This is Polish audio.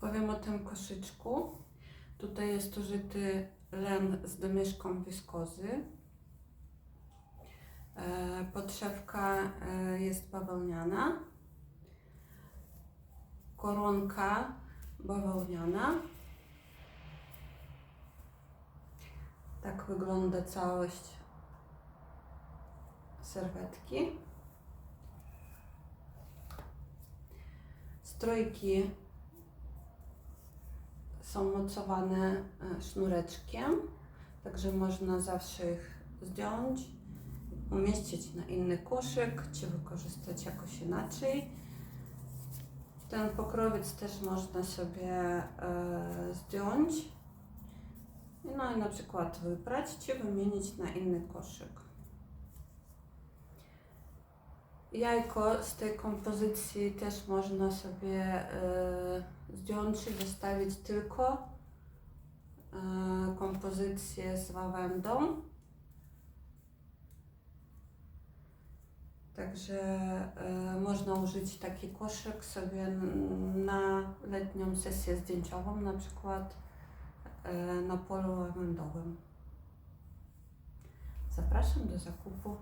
Powiem o tym koszyczku. Tutaj jest użyty len z domieszką wiskozy. E, Podszewka e, jest bawełniana. Koronka bawełniana. Tak wygląda całość serwetki. Strojki są mocowane e, sznureczkiem, także można zawsze ich zdjąć, umieścić na inny koszyk, czy wykorzystać jakoś inaczej. Ten pokrowiec też można sobie e, zdjąć, no i na przykład wyprać, czy wymienić na inny koszyk. Jajko z tej kompozycji też można sobie e, zdjąć i zostawić tylko e, kompozycję z ławędą. Także e, można użyć taki koszyk sobie na letnią sesję zdjęciową, na przykład e, na polu ławędowym. Zapraszam do zakupu.